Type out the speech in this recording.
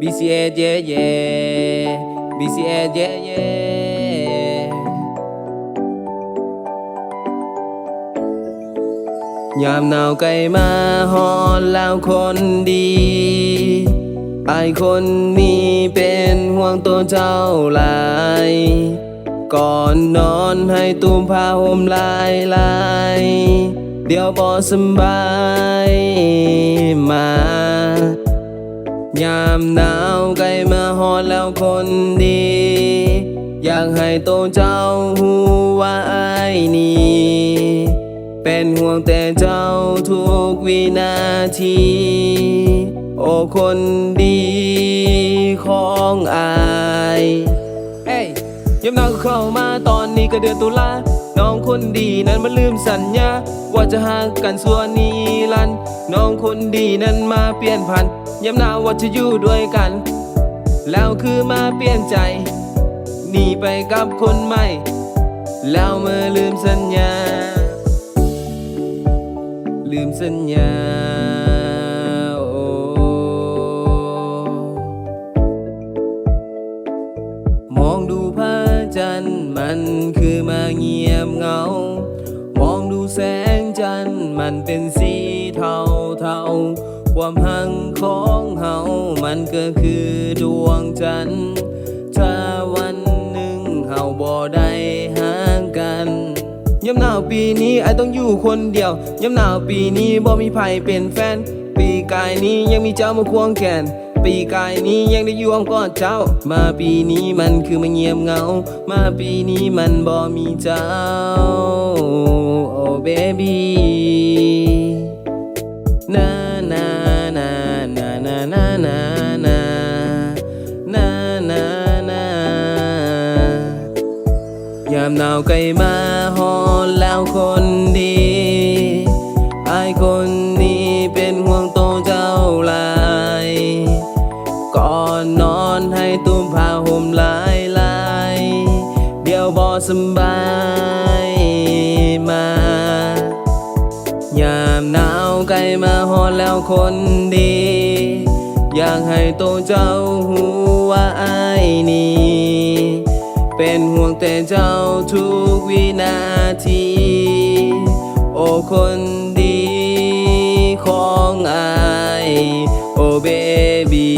BCA yeah yeah BCA yeah yeah ยามหนาวไกลมาฮอนแล้วคนดีไอคนนี้เป็นห่วงตัวเจ้าหลาย ก่อนนอนให้ตุ้มผ้าห่มลายลายเดี๋ยวบอสบายมายามหนาวใกล้มาฮอดแล้วคนดี อยากให้โตเจ้าหูว่าไอายนี่ เป็นห่วงแต่เจ้าทุกวินาที โอ้คนดีของอายเอ้ย ยามหนาวก็เข้ามาตอนนี้ก็เดือนตุลาน้องคนดีนั้นมันลืมสัญญา ว่าจะหากันส่วนนี้ลัน น้องคนดีนั้นมาเปลี่ยนพันยามหนาวว่าจะอยู่ด้วยกัน แล้วคือมาเปลี่ยนใจหนีไปกับคนใหม่ แล้วเมื่อลืมสัญญา ลืมสัญญาโอ้มองดูพระ จันทร์มันคือมาเงียบเงา มองดูแสงจันทร์มันเป็นสีเทาเทาความหังของเฮา มันก็คือดวงจันทร์ถ้าวันหนึ่งเฮาบ่ได้ห่างกันยามหนาวปีนี้ไอต้องอยู่คนเดียวยามหนาวปีนี้บ่มีไผเป็นแฟน ปีกายนี้ยังมีเจ้ามาควงแขน ปีกายนี้ยังได้อยู่อ้อมกอดเจ้า มาปีนี้มันคือมาเงียบเหงา มาปีนี้มันบ่มีเจ้า โอ้เบบี้นานานานานานานานานานานา ยามหนาวใกล้มาฮอล นอนให้ตุ้มผ้าห่มลายลายเดี๋ยวบอสบายมา ยามหนาวไกลมาฮอนแล้วคนดี อยากให้ตัวเจ้าหูว่าไอ้นี่ เป็นห่วงแต่เจ้าทุกวินาที โอ้คนดีของไอโอ้เบบี